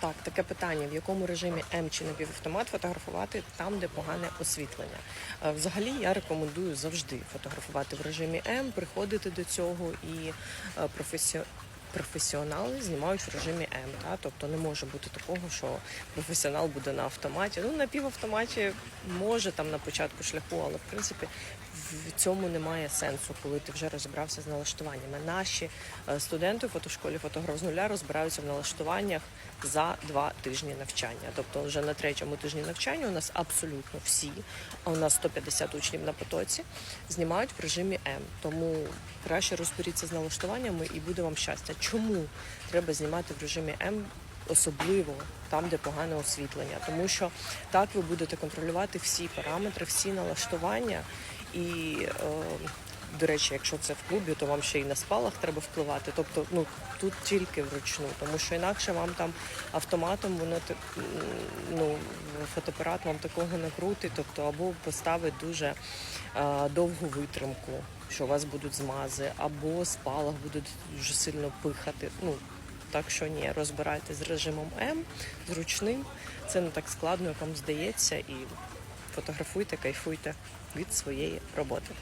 Так, таке питання: в якому режимі М чи напівавтомат фотографувати там, де погане освітлення. Е, Взагалі я рекомендую завжди фотографувати в режимі М, приходити до цього і е. Професіонали знімають в режимі М, та тобто не може бути такого, що професіонал буде на автоматі. Ну на півавтоматі може там на початку шляху, але в принципі в цьому немає сенсу, коли ти вже розібрався з налаштуваннями. Наші е, студенти в фотошколі фотограф з нуля розбираються в налаштуваннях за два тижні навчання. Тобто, вже на третьому тижні навчання у нас абсолютно всі, а у нас 150 учнів на потоці, знімають в режимі М. Тому краще розберіться з налаштуваннями і буде вам щастя. Чому треба знімати в режимі М? Особливо там, де погане освітлення, тому що так ви будете контролювати всі параметри, всі налаштування. І, е, до речі, якщо це в клубі, то вам ще й на спалах треба впливати. Тобто, ну тут тільки вручну, тому що інакше вам там автоматом воно ну фотоапарат вам такого не крутить, тобто або поставить дуже е, довгу витримку, що у вас будуть змази, або спалах будуть дуже сильно пихати. Ну так що ні, розбирайте з режимом М, зручним. Це не так складно, як вам здається, і фотографуйте, кайфуйте від своєї роботи.